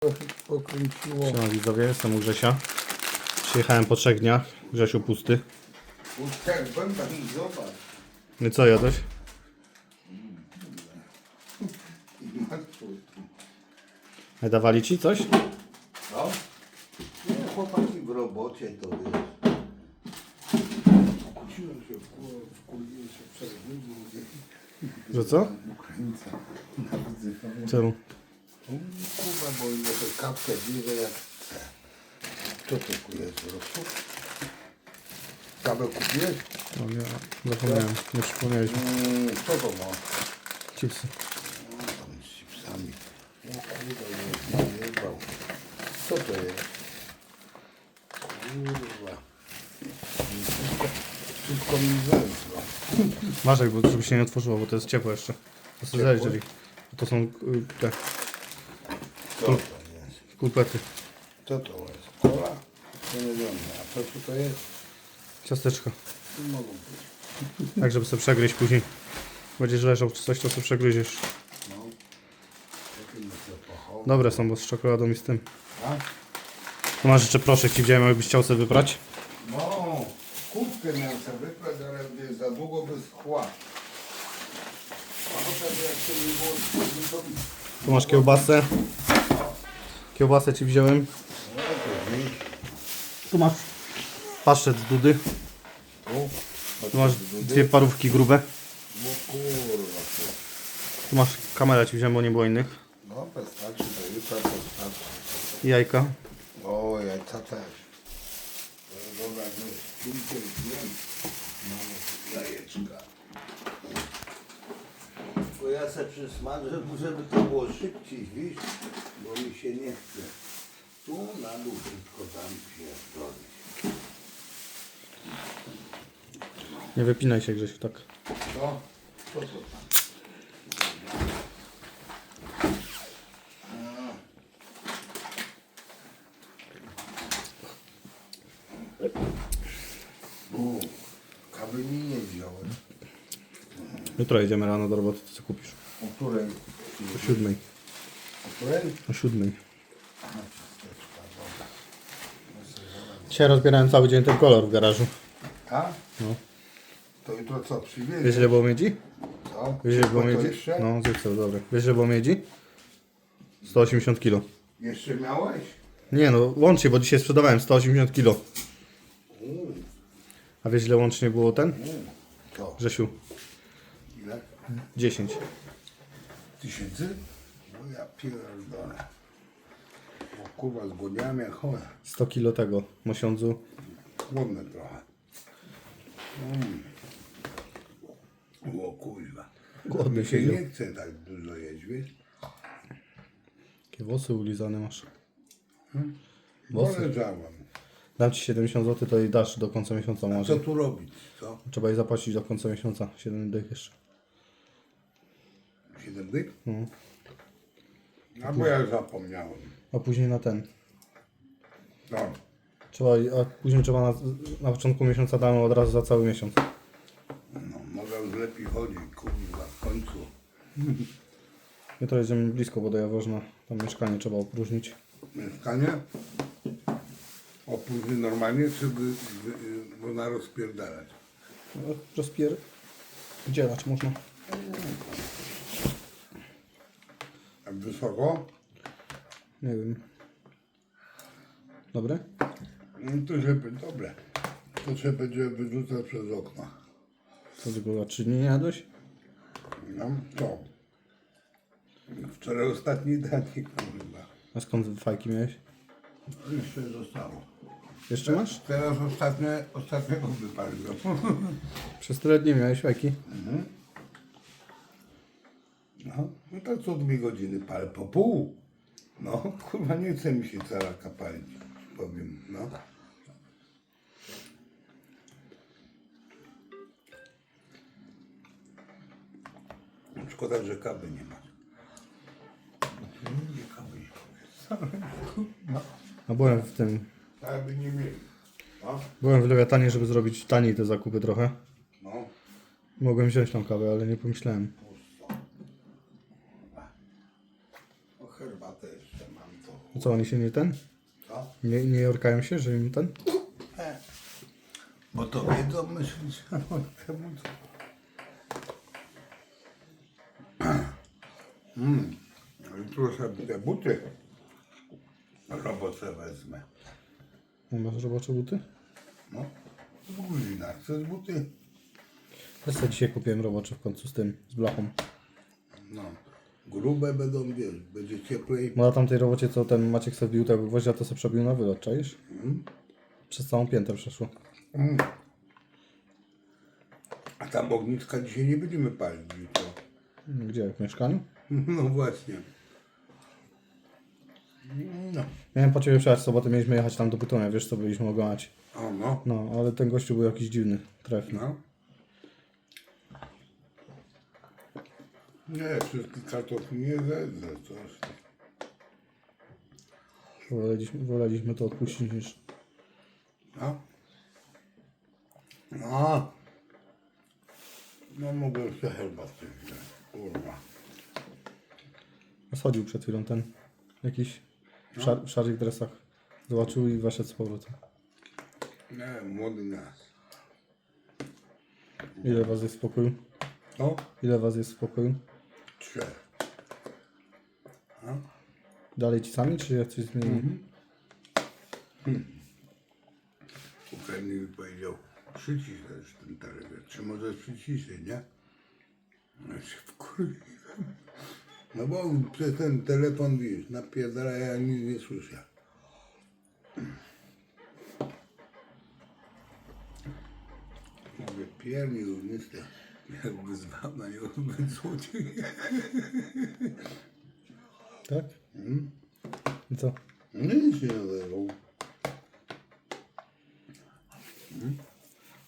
trochę pokręciło. Siema widzowie, jestem u Grzesia. Przyjechałem po trzech dniach. Grzesiu pusty. Tak, będę i zobacz. No i co jadłeś? I martwo. A Dawali ci coś? No? Nie, chłopaki w robocie to wiesz. Kłóciłem się, wkur- wkurwiłem się przez ludzi. Że co? Ukraińca. Nawidzę. Czemu? Kurwa, bo ile tę kapkę bierze jak chce. Co to tu jest? Rosół? Kawę kupiłeś? O nie, zapomniałem. Nie przypomniałeś mi. Mm, co to ma? Chipsy. No, tam z chipsami. O kurwa, nie jebał. Co to jest? Kurwa. Wszystko, wszystko mi zęsło. Uważaj, bo żeby się nie otworzyło, bo to jest ciepłe jeszcze. To sobie Ciepłe? zajrzeli. To są y, te Co to jest? kulpety. Co to jest? Kola? To nie wiem. A co tu to jest? Ciasteczka. Tu mogą być. Tak, żeby sobie przegryźć później. Będziesz leżał czy coś, to sobie przegryziesz. No. Jakie my to pochowy? Dobre są, bo z czekoladą i z tym. Tu masz jeszcze proszek ci wziąłem, jakbyś chciał sobie wybrać. No, kurtkę miałem sobie wyprać, ale wiesz, za długo by schła. A potem jak się nie było to... Tu masz kiełbasę. Kiełbasę ci wziąłem. Tu masz paszczet z dudy. tu. Masz dwie parówki grube. No kurwa. Tu masz kamerę ci wziąłem, bo nie było innych. No, wystarczy, do jutra postarczy. I jajka. O, jajca też. No, Dobra, no, szpilkę wiem. Mamy jajeczka. Bo ja se przysmażę, żeby to było szybciej, wiesz, bo mi się nie chce. Tu na dół tylko tam pierdolić. Nie wypinaj się Grzesiu, tak. Co? Co to tam? A. U, kawy mi nie wziąłem. Jutro jedziemy rano do roboty, to co kupisz? O której? O siódmej. O siódmej. Dzisiaj rozbierałem cały dzień ten kolor w garażu. A? No. To jutro co, przywiezie? Wiesz ile było miedzi? Co? Wiesz ile było miedzi? jeszcze? No, zjedz sobie, dobra. Wiesz ile było miedzi? 180 kg. Jeszcze miałeś? Nie no, łącznie, bo dzisiaj sprzedawałem 180 kg. A wiesz ile łącznie było ten? Co? Grzesiu? Ile? 10. Tysięcy? No ja pierdolę. O kurwa, zgłodniałem jak chore. 100 kg tego, mosiądzu. Chłodne trochę. Mm. O kurwa. Głodny Mi się siedział. nie chce tak dużo jeść, wiesz? Jakie włosy ulizane masz. Bo Włosy. leżałem. Dam ci 70 zł, to i dasz do końca miesiąca Co może. tu robić, co? Trzeba jej zapłacić do końca miesiąca. 7 dych jeszcze. Siedem dych? Mhm. A bo ja zapomniałem. A później na ten. No. Trzeba, a później trzeba na, na początku miesiąca damy od razu za cały miesiąc. No, mogę już lepiej chodzić, kurwa, w końcu. Jutro jedziemy blisko, bo do Jaworzna. Tam mieszkanie trzeba opróżnić. Mieszkanie? Opóźnić normalnie, czy by, by, y, można rozpierdalać? No, Rozpier... Dzielać można. Wysoko? Nie wiem. Dobre? No to się, dobre. To się będzie wyrzucać przez okno. Co ty go trzy dni nie jadłeś? No, to. Wczoraj ostatni danie, kurwa. A skąd fajki miałeś? Jeszcze zostało. Jeszcze masz? Teraz ostatnie, ostatniego wypaliłem. Przez tyle dni miałeś fajki? No, no to co dwie godziny palę po pół. No, kurwa, nie chce mi się cała kapalić, powiem, no. Szkoda, że kawy nie ma. Nie kawy nie ma. A byłem w tym... Kawy nie mieli. No, Byłem w Lewiatanie, żeby zrobić taniej te zakupy trochę. no. Mogłem wziąć tą kawę, ale nie pomyślałem. Pusto. O herbatę jeszcze mam to. Co, oni się nie ten? Co? Nie, nie jorkają się, że im ten? E. Bo to wiedzą myślisz, czemu to? Mm. Jutro sobie te buty robocze wezmę. Masz robocze buty? No, Guzina. Chcesz buty? Ja sobie dzisiaj kupiłem robocze w końcu z tym, z blachą. No. Grube będą, wiesz, będzie cieplej. Bo na tamtej robocie, co ten Maciek sobie wbił tego gwoździa, to sobie przebił na wylot, czaisz? Przez całą piętę przeszło. A tam ogniska dzisiaj nie będziemy palić jutro. Gdzie? W mieszkaniu? No właśnie. No. Miałem po ciebie przyjechać w sobotę, mieliśmy jechać tam do Pytonia, wiesz co byliśmy oglądać. O no. No, ale ten gościu był jakiś dziwny, trefny. No. Nie, wszystkich kartofli nie zedzę, coś. Woleliśmy, woleliśmy to odpuścić niż... No. No. No mogę jeszcze herbatę wziąć. Kurwa. Schodził przed chwilą ten jakiś w, szar, w szarych dresach. Zobaczył i weszedł z powrotem. Nie, młody nas. Ile was jest w pokoju? No. Ile was jest w pokoju? Trzech. Dalej ci sami, czy jacyś zmienili? Ukrainie mi powiedział, przycisz też ten telewizor. Czy może przyciszy, nie? No się wkurwiłem. No bo przez ten telefon, wiesz, napierdala, ja nic nie słyszę. Mówię, piernił, niestety. Jakby znał na niego złodziej. Tak? I co? Nic nie odebrał.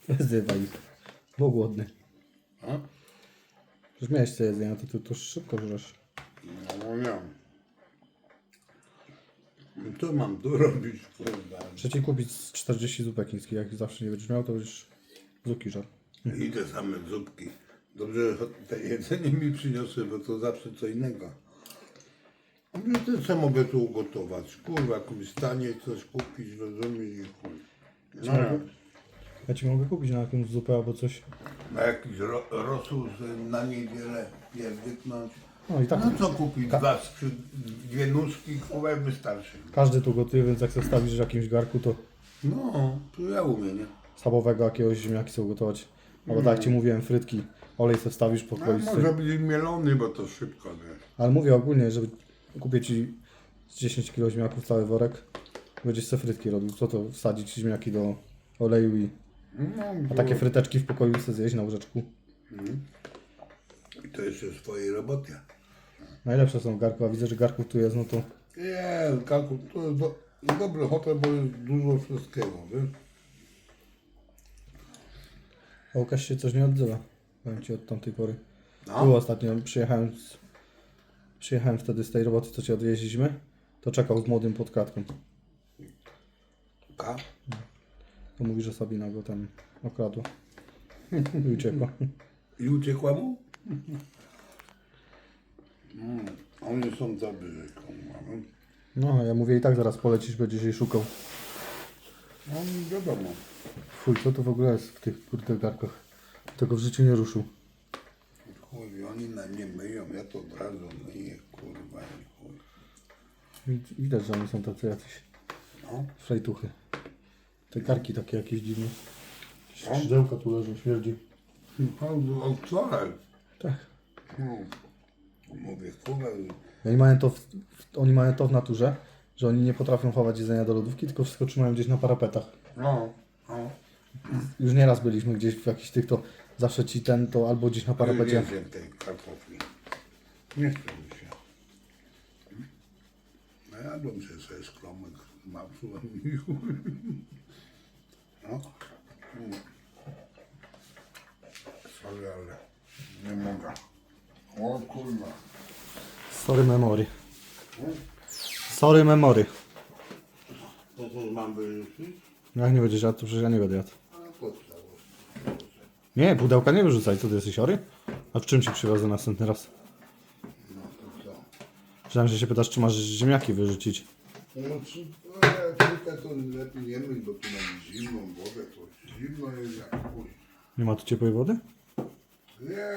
Wzywaj ich. Bo głodny. A? Przecież miałeś co jedzenia, to ty to szybko żresz. No nie. Co mam tu robić, kurwa? Ci kupić z 40 zupek chińskich, jak zawsze nie będziesz miał, to już zuki żar. I te same zupki. Dobrze, że te jedzenie mi przyniosły, bo to zawsze co innego. No to co mogę tu ugotować? Kurwa, jakąś stanie coś kupić, rozumiesz i chuj. No, Ja ci mogę kupić na jakąś zupę albo coś. na jakiś ro, rosół na niedzielę pierdyknąć. No i tak No co kupić? Dwa, skrzy- dwie nóżki, kurwa, wystarczy. każdy tu gotuje, więc jak sobie stawisz w jakimś garku, to No, to ja umiem, nie? schabowego jakiegoś ziemniaki sobie gotować. Albo tak ci mówiłem, frytki, olej sobie wstawisz, No, pokroisz sobie. może być mielony, bo to szybko, wiesz. Ale mówię ogólnie, że kupię ci z 10 kg ziemniaków cały worek, będziesz sobie frytki robił. Co to wsadzić ziemniaki do oleju i... No, A takie fryteczki w pokoju sobie zjeść na łóżeczku. I to jeszcze swojej roboty. Najlepsze są garku, a widzę, że garków tu jest, no to... Nie, Kaku, to jest do, dobry hotel, bo jest dużo wszystkiego, wiesz? A Łukasz się coś nie odzywa. Powiem ci od tamtej pory. No. Było ostatnio, przyjechałem z... Przyjechałem wtedy z tej roboty, co cię odwieźliśmy. To czekał z młodym pod klatką. Ka? To mówi, że Sabina go tam okradła. I uciekła. I uciekła mu? Mm, oni są dobrzy, kurwa. no. No, ja mówię i tak zaraz polecisz, będziesz jej szukał. No, wiadomo. Fuj, co to w ogóle jest w tych kurde garkach? Tego w życiu nie ruszył. Chuj, oni na nie myją, ja to od razu myję, kurwa, i chuj. Wid- Widać, że oni są tacy jacyś No, flejtuchy. Te garki takie jakieś dziwne. Skrzydełka tu leżą, śmierdzi. no od wczoraj. Tak. No. Mówię, kurwa, Oni mają, to w, w, oni mają to w naturze, że oni nie potrafią chować jedzenia do lodówki, tylko wszystko trzymają gdzieś na parapetach. no, no. Już nieraz byliśmy gdzieś w jakichś tych, to zawsze ci ten, to albo gdzieś na parapecie. Nie zjem tej kartofli. Nie chce mi się. No jadłem się sobie skromek, mapsułem i. No. Mm. Sorry, ale nie mogę. O kurwa. Sorry memory. Sorry memory. To coś mam wyrzucić? No Jak nie będziesz jadł, to przecież ja nie będę jadł. Nie, pudełka nie wyrzucaj, co ty jesteś chory? A w czym ci przywiozę następny raz? No to co? Myślałem, że się pytasz, czy masz ziemniaki wyrzucić. No, czy- no tylko to lepiej nie myć, bo tu mam zimną wodę, to zimno jest jak chuj. Nie ma tu ciepłej wody? Nie,